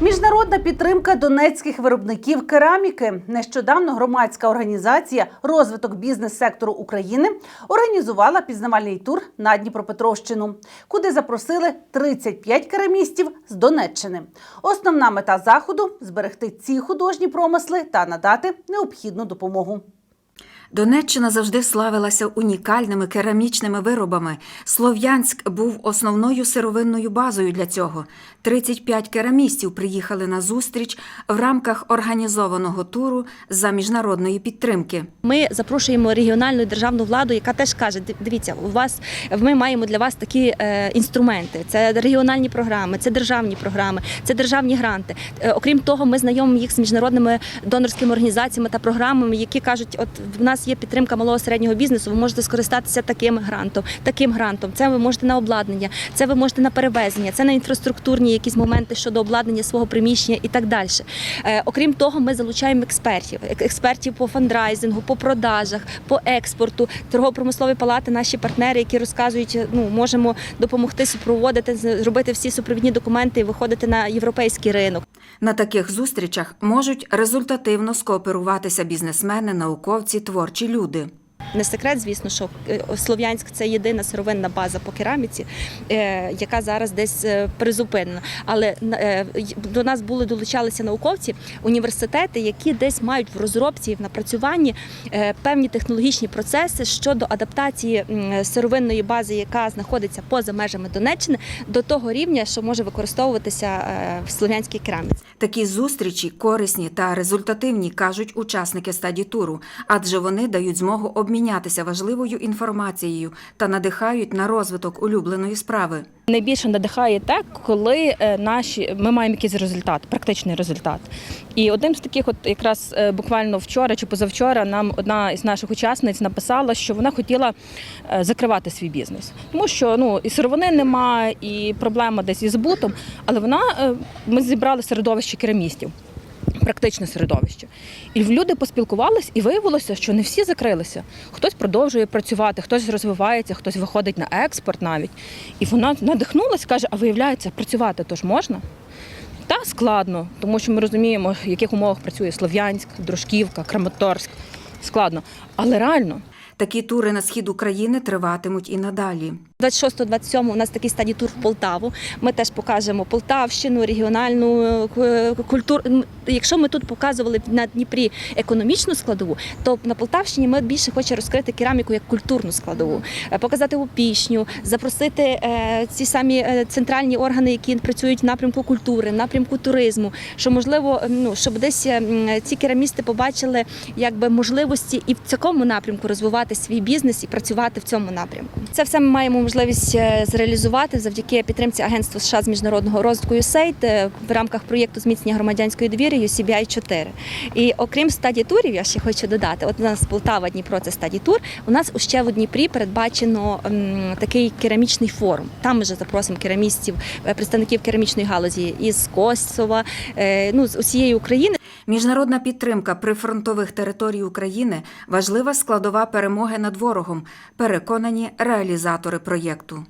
Міжнародна підтримка донецьких виробників кераміки. Нещодавно громадська організація Розвиток бізнес-сектору України організувала пізнавальний тур на Дніпропетровщину, куди запросили 35 керамістів з Донеччини. Основна мета заходу зберегти ці художні промисли та надати необхідну допомогу. Донеччина завжди славилася унікальними керамічними виробами. Слов'янськ був основною сировинною базою для цього. 35 керамістів приїхали на зустріч в рамках організованого туру за міжнародної підтримки. Ми запрошуємо регіональну державну владу, яка теж каже: «Ди- дивіться, у вас ми маємо для вас такі е, інструменти. Це регіональні програми, це державні програми, це державні гранти. Е, окрім того, ми знайомимо їх з міжнародними донорськими організаціями та програмами, які кажуть, от в нас є підтримка малого середнього бізнесу. Ви можете скористатися таким грантом, таким грантом. Це ви можете на обладнання, це ви можете на перевезення, це на інфраструктурні якісь моменти щодо обладнання свого приміщення і так далі. Е, окрім того, ми залучаємо експертів, експертів по фандрайзингу, по продажах, по експорту, торгово-промислові палати, наші партнери, які розказують, ну можемо допомогти супроводити, зробити всі супровідні документи і виходити на європейський ринок. На таких зустрічах можуть результативно скооперуватися бізнесмени, науковці, творчі люди. Не секрет, звісно, що е, Слов'янськ це єдина сировинна база по кераміці, е, яка зараз десь е, призупинена. Але до нас були долучалися науковці, університети, які десь мають в розробці і в напрацюванні певні технологічні процеси щодо адаптації сировинної бази, яка знаходиться поза межами Донеччини, до того рівня, що може використовуватися в слов'янській кераміці. Такі зустрічі корисні та результативні, кажуть учасники стадітуру, адже вони дають змогу обмінятися важливою інформацією та надихають на розвиток улюбленої справи. Найбільше надихає те, коли е, наші ми маємо якийсь результат, практичний результат. І одним з таких, от якраз е, буквально вчора чи позавчора, нам одна із наших учасниць написала, що вона хотіла е, закривати свій бізнес, тому що ну і сировини немає, і проблема десь із збутом. Але вона ми зібрали середовище керамістів. Практичне середовище. І люди поспілкувалися, і виявилося, що не всі закрилися. Хтось продовжує працювати, хтось розвивається, хтось виходить на експорт навіть. І вона надихнулася, каже: а виявляється, працювати то ж можна? Та складно, тому що ми розуміємо, в яких умовах працює Слов'янськ, Дружківка, Краматорськ. Складно, але реально. Такі тури на схід України триватимуть і надалі. 26-27 у нас такий стадій тур в Полтаву. Ми теж покажемо Полтавщину, регіональну е, культуру. Якщо ми тут показували на Дніпрі економічну складову, то на Полтавщині ми більше хочемо розкрити кераміку як культурну складову, Е, показати опішню, запросити е, ці самі центральні органи, які працюють в напрямку культури, в напрямку туризму. Що можливо, ну щоб десь ці керамісти побачили якби можливості і в цьому напрямку розвивати свій бізнес і працювати в цьому напрямку. Це все ми маємо можливість е, зреалізувати завдяки підтримці Агентства США з міжнародного розвитку USAID е, в рамках проєкту зміцнення громадянської довіри UCBI 4. І окрім стадії турів, я ще хочу додати. От у нас Полтава, Дніпро це стадій тур. У нас ще в Дніпрі передбачено такий керамічний форум. Там ми вже запросимо керамістів, е, представників керамічної галузі із Косова, ну з усієї України. Міжнародна підтримка прифронтових територій України важлива складова перемоги над ворогом, переконані реалізатори проєкту.